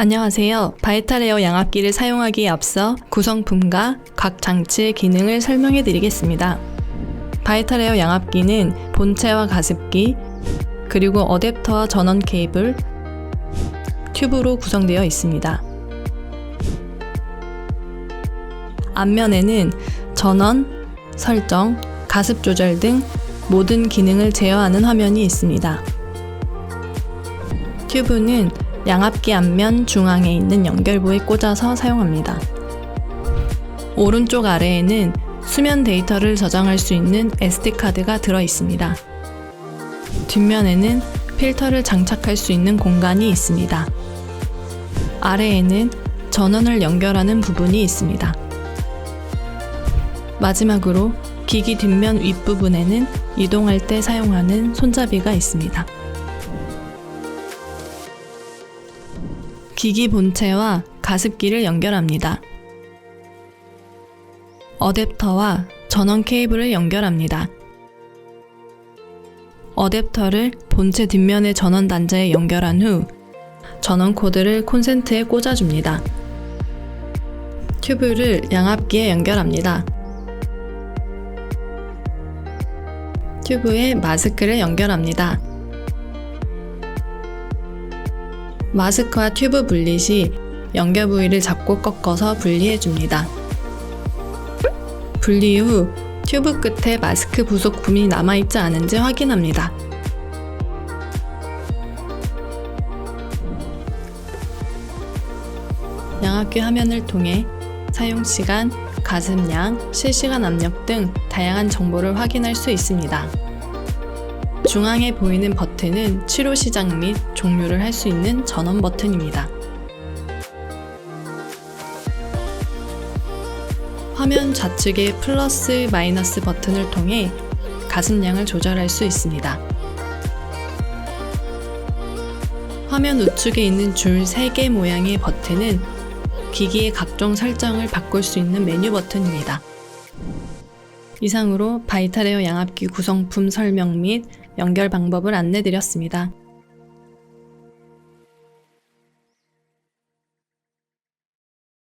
안녕하세요. 바이탈에어 양압기를 사용하기에 앞서 구성품과 각 장치의 기능을 설명해 드리겠습니다. 바이탈에어 양압기는 본체와 가습기, 그리고 어댑터와 전원 케이블, 튜브로 구성되어 있습니다. 앞면에는 전원, 설정, 가습 조절 등 모든 기능을 제어하는 화면이 있습니다. 튜브는 양압기 앞면 중앙에 있는 연결부에 꽂아서 사용합니다. 오른쪽 아래에는 수면 데이터를 저장할 수 있는 SD카드가 들어 있습니다. 뒷면에는 필터를 장착할 수 있는 공간이 있습니다. 아래에는 전원을 연결하는 부분이 있습니다. 마지막으로 기기 뒷면 윗부분에는 이동할 때 사용하는 손잡이가 있습니다. 기기 본체와 가습기를 연결합니다. 어댑터와 전원 케이블을 연결합니다. 어댑터를 본체 뒷면의 전원 단자에 연결한 후 전원 코드를 콘센트에 꽂아줍니다. 튜브를 양압기에 연결합니다. 튜브에 마스크를 연결합니다. 마스크와 튜브 분리 시 연결 부위를 잡고 꺾어서 분리해 줍니다. 분리 후 튜브 끝에 마스크 부속품이 남아있지 않은지 확인합니다. 양압기 화면을 통해 사용 시간, 가습량, 실시간 압력 등 다양한 정보를 확인할 수 있습니다. 중앙에 보이는 버튼은 치료 시작 및 종료를 할 수 있는 전원 버튼입니다. 화면 좌측의 플러스 마이너스 버튼을 통해 가습량을 조절할 수 있습니다. 화면 우측에 있는 줄 3개 모양의 버튼은 기기의 각종 설정을 바꿀 수 있는 메뉴 버튼입니다. 이상으로 바이탈에어 양압기 구성품 설명 및 연결 방법을 안내드렸습니다.